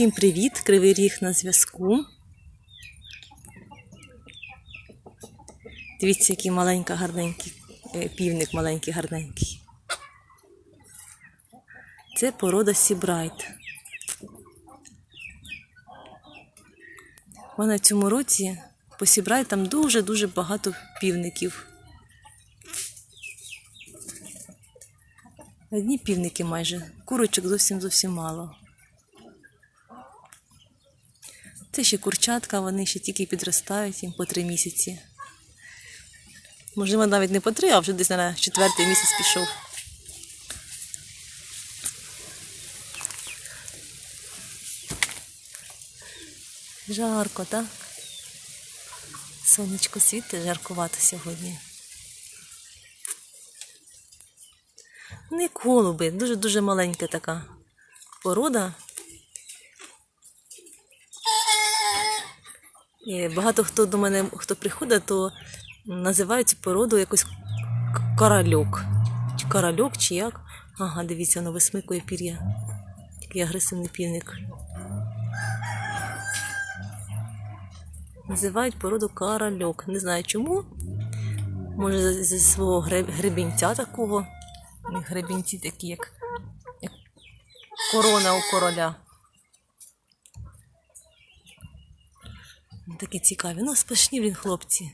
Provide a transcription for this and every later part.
Всім привіт! Кривий ріг на зв'язку. Дивіться, який маленький гарненький е, півник, маленький гарненький. Це порода Сібрайт. У мене в цьому році по Сібрайтам дуже-дуже багато півників. Одні півники майже, курочок зовсім зовсім мало. Це ще курчатка, вони ще тільки підростають їм по три місяці. Можливо, навіть не по три, а вже десь на четвертий місяць пішов. Жарко, так? Сонечко світить, жаркувато сьогодні. Не голуби, дуже-дуже маленька така порода. Багато хто до мене, хто приходить, то називають цю породу якось корольок. Чи корольок, чи як. Ага, дивіться, воно висмикує пір'я. Такий агресивний півник. Називають породу корольок. Не знаю чому. Може, зі свого гребінця такого. Гребінці такі, як, як корона у короля. Такі цікаві. Ну, спашні, він хлопці.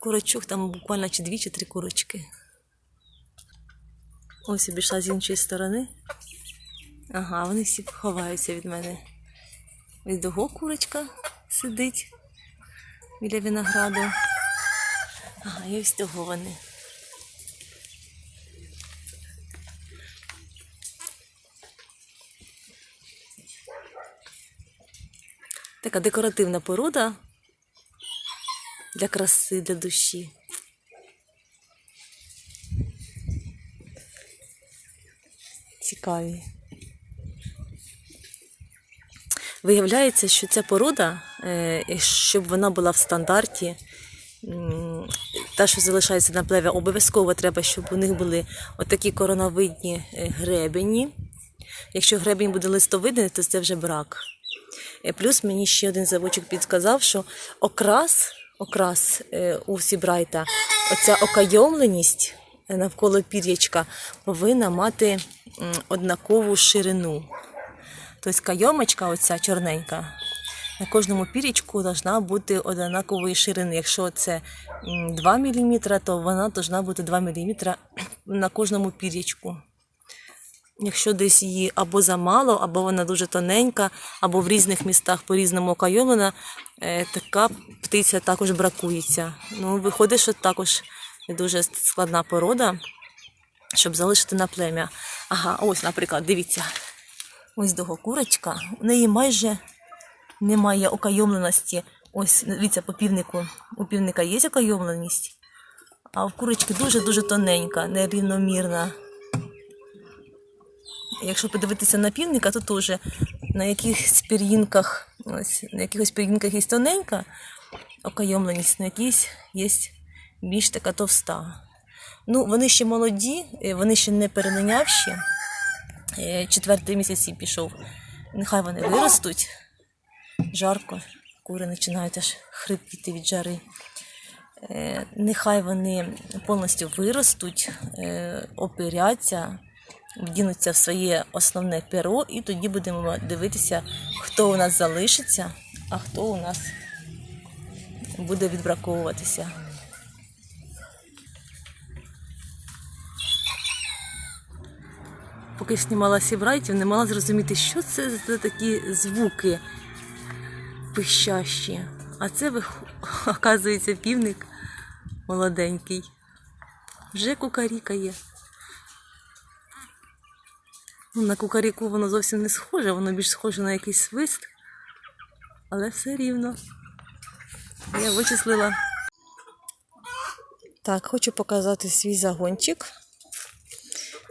Курочок там буквально чи дві, чи три курочки. Ось обійшла з іншої сторони. Ага, вони всі ховаються від мене. Від того курочка сидить біля винограду. Ага, і ось того вони. Така декоративна порода для краси, для душі. Цікаві. Виявляється, що ця порода, е, щоб вона була в стандарті, та, що залишається на плеві, обов'язково треба, щоб у них були отакі короновидні е, гребені. Якщо гребень буде листовидний, то це вже брак. Е, Плюс мені ще один заводчик підказав, що окрас, окрас е, у Сібрайта, оця окайомленість е, навколо пір'ячка повинна мати однакову ширину. Тобто кайомочка, оця чорненька, на кожному пір'ячку повинна бути однакової ширини. Якщо це 2 мм, то вона повинна бути 2 мм на кожному пір'ячку. Якщо десь її або замало, або вона дуже тоненька, або в різних містах по-різному окайомлена, е, така птиця також бракується. Ну, виходить, що також дуже складна порода, щоб залишити на плем'я. Ага, ось, наприклад, дивіться. Ось дого курочка. У неї майже немає окайомленості. Ось, дивіться, по півнику. У півника є окайомленість, а в курочки дуже-дуже тоненька, нерівномірна. Якщо подивитися на півника, то теж на якихось пір'їнках, на якихось пір'їнках є тоненька окайомленість, на якісь є більш така товста. Ну, вони ще молоді, е, вони ще не перенанявші. Е, Четвертий місяць пішов. Нехай вони виростуть. Жарко, кури починають аж хрипіти від жари. Е, Нехай вони повністю виростуть, опиряться, вдінуться в своє основне перо, і тоді будемо дивитися, хто у нас залишиться, а хто у нас буде відбраковуватися. Поки знімала сібрайтів, не мала зрозуміти, що це за такі звуки пищащі. А це, оказується, півник молоденький. Вже кукарікає. Ну, На кукаріку воно зовсім не схоже, воно більш схоже на якийсь свист, але все рівно. Я вичислила. Так, хочу показати свій загончик,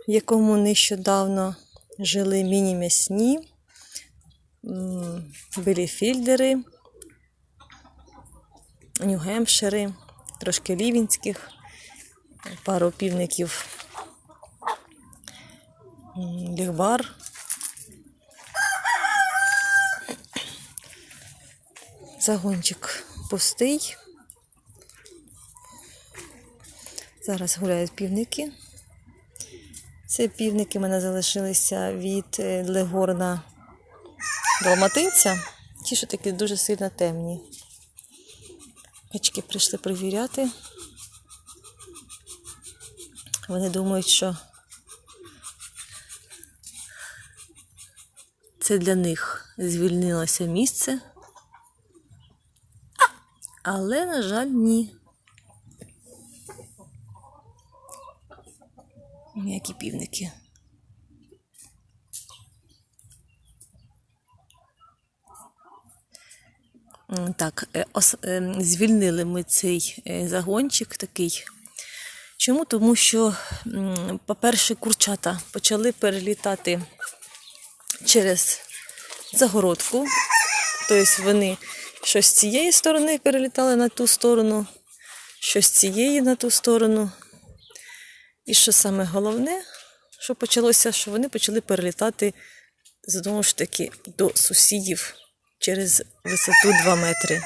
в якому нещодавно жили міні-м'ясні, біліфільдери, нью-гемпшири, трошки лівінських, пару півників м, лігбар. Загончик пустий. Зараз гуляють півники. Це півники в мене залишилися від е, легорна далматинця. Ті, що такі дуже сильно темні. Качки прийшли перевіряти. Вони думають, що це для них звільнилося місце. Але, на жаль, ні. Які півники. Так, е, е, звільнили ми цей е, загончик такий. Чому? Тому що, по-перше, курчата почали перелітати через загородку. Тобто вони що з цієї сторони перелітали на ту сторону, що з цієї на ту сторону. І що саме головне, що почалося, що вони почали перелітати знову ж таки до сусідів через висоту 2 метри.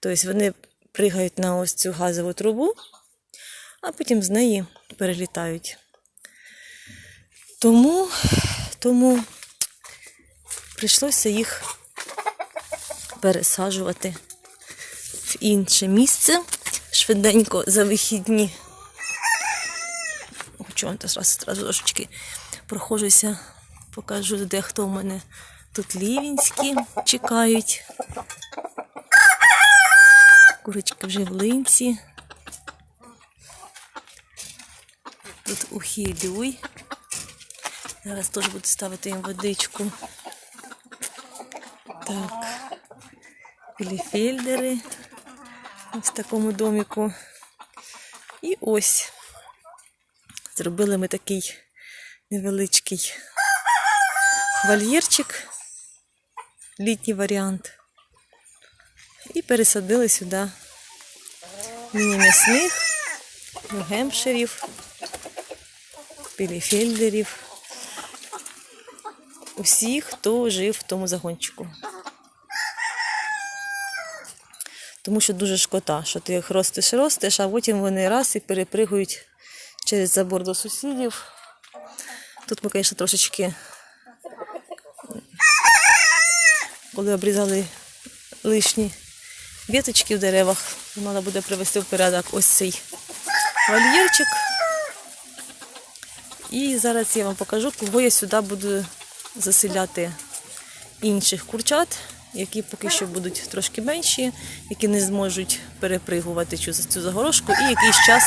Тобто вони пригають на ось цю газову трубу, а потім з неї перелітають. Тому, тому прийшлося їх пересаджувати в інше місце швиденько за вихідні. Хочу вам зараз трошечки прохожуся, покажу, де хто в мене тут лівінські чекають. Курочки вже в линці. Тут ухилюй. Зараз теж буду ставити їм водичку. Так. Біліфельдери в такому доміку. І ось зробили ми такий невеличкий вольєрчик, літній варіант. І пересадили сюди міні-м'ясних, гемшерів, біліфельдерів. Усіх, хто жив в тому загончику. Тому що дуже шкода, що ти їх ростиш, ростиш, а потім вони раз і перепригують через забор до сусідів. Тут ми, звісно, трошечки, коли обрізали лишні віточки в деревах, треба буде привести в порядок ось цей вольєрчик. І зараз я вам покажу, кого я сюди буду заселяти інших курчат, які поки що будуть трошки менші, які не зможуть перепригувати цю, загорожку і якийсь час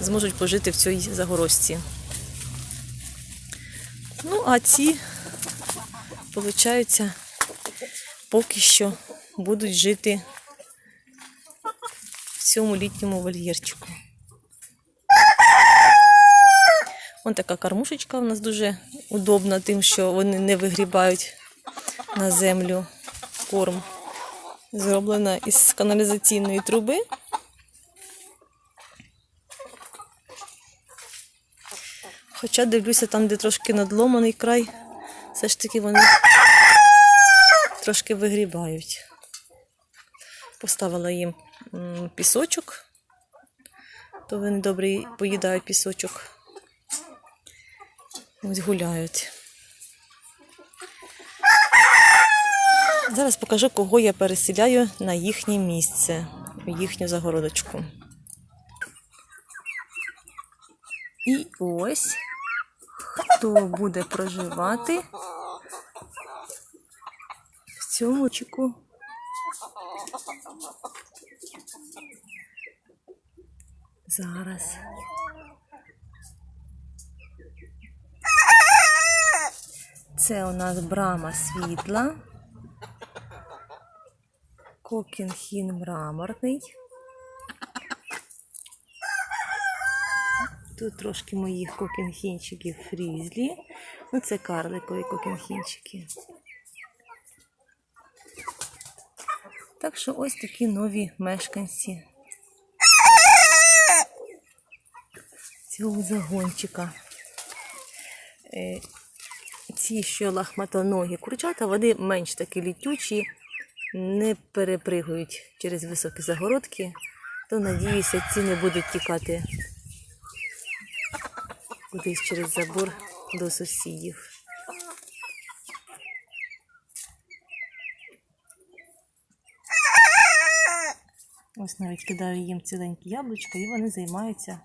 зможуть пожити в цій загорожці. Ну, а ці, виходить, поки що будуть жити в цьому літньому вольєрчику. Ось така кормушечка у нас дуже удобна, тим, що вони не вигрібають на землю корм. Зроблена із каналізаційної труби. Хоча дивлюся, там, де трошки надломаний край, все ж таки вони трошки вигрібають. Поставила їм пісочок, то вони добре поїдають пісочок. Ось гуляють. Зараз покажу, кого я переселяю на їхнє місце, у їхню загородочку. І ось хто буде проживати в цьому чеку. Зараз. Це у нас брама світла. Кокінхін мраморний. Тут трошки моїх кокінхінчиків фрізлі. Ну, це карликові кокінхінчики. Так що ось такі нові мешканці цього загончика. Е, Ці, що лахматоногі курчата, вони менш такі літючі, не перепригують через високі загородки, то надіюся, ці не будуть тікати кудись через забор до сусідів. Ось навіть кидаю їм ціленькі яблучка, і вони займаються,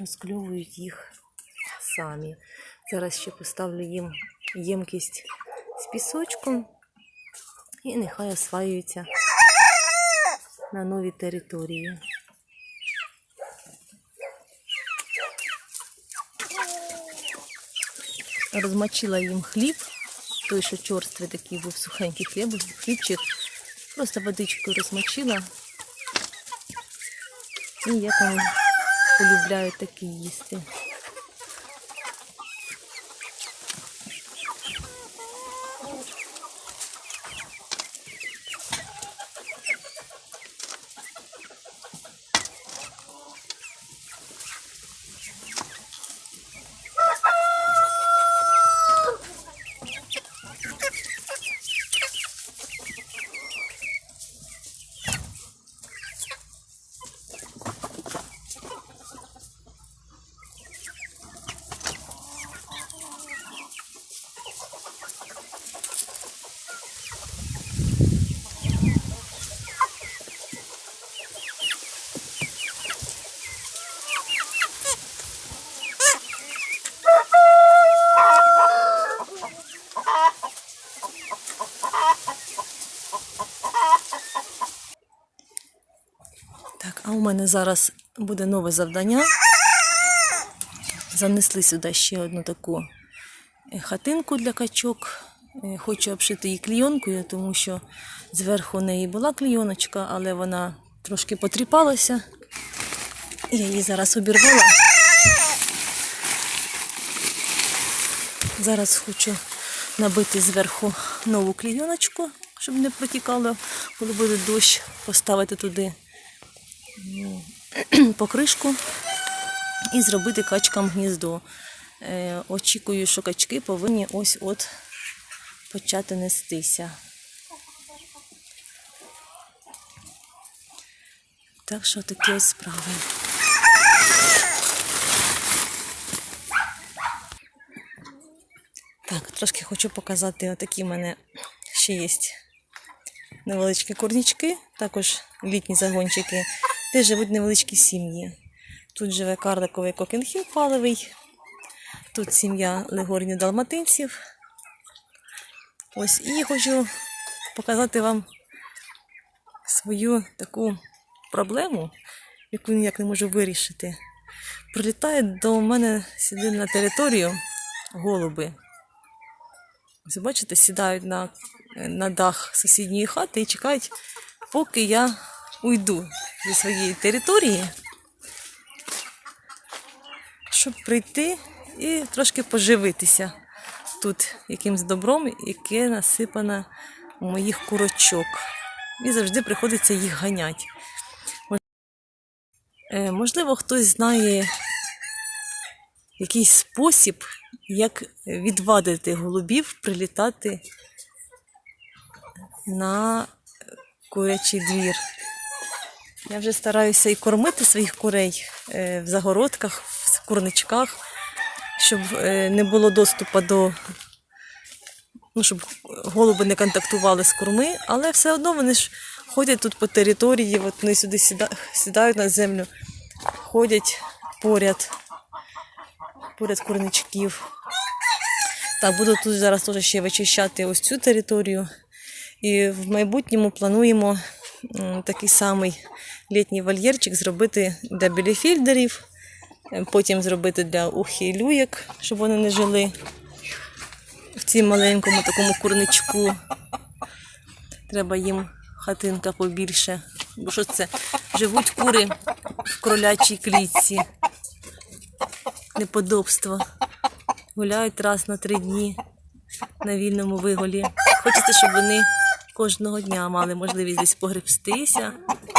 розкльовують їх самі. Зараз ще поставлю їм ємкість з пісочком і нехай осваюються на новій території. Розмочила їм хліб, той, що чорствий такий був сухенький хліб, хлібчик. Просто водичкою розмочила. І як вони полюбляють такі їсти. Мене зараз буде нове завдання. Занесли сюди ще одну таку е, хатинку для качок. Е, Хочу обшити її клійонкою, тому що зверху у неї була клійоночка, але вона трошки потріпалася. Я її зараз обірвала. Зараз хочу набити зверху нову клійоночку, щоб не протікало, коли буде дощ, поставити туди покришку і зробити качкам гніздо. Е, очікую, що качки повинні ось от почати нестися. Так що такі ось справи. Так, трошки хочу показати, отакі в мене ще є невеличкі курнічки, також літні загончики, де живуть невеличкі сім'ї. Тут живе карликовий кокенхіл паливий, тут сім'я легорні далматинців. Ось і хочу показати вам свою таку проблему, яку ніяк не можу вирішити. Прилітають до мене сюди на територію голуби. Ось бачите, сідають на, на дах сусідньої хати і чекають, поки я уйду зі своєї території, щоб прийти і трошки поживитися тут якимсь добром, яке насипано у моїх курочок. І завжди приходиться їх ганять. Е, Можливо, хтось знає якийсь спосіб, як відвадити голубів прилітати на курячий двір. Я вже стараюся і кормити своїх курей е, в загородках, в курничках, щоб е, не було доступу до. Ну, щоб голуби не контактували з курми, але все одно вони ж ходять тут по території, от вони сюди сідають на землю, ходять поряд, поряд курничків. Так, буду тут зараз теж ще вичищати ось цю територію. І в майбутньому плануємо такий самий літній вольєрчик зробити для біліфільдерів, е, потім зробити для ухи і люєк, щоб вони не жили в цім маленькому такому курничку. Треба їм хатинка побільше. Бо що це? Живуть кури в кролячій клітці. Неподобство. Гуляють раз на три дні на вільному виголі. Хочеться, щоб вони кожного дня мали можливість десь погребстися,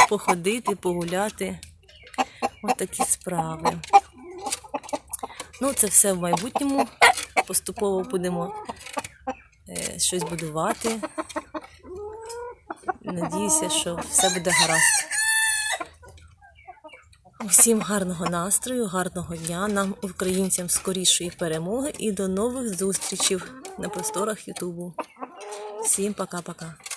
походити, погуляти. Ось такі справи. Ну, це все в майбутньому. Поступово будемо е, щось будувати. Надіюся, що все буде гаразд. Усім гарного настрою, гарного дня, нам, українцям, скорішої перемоги і до нових зустрічей на просторах Ютубу. Всім пока-пока.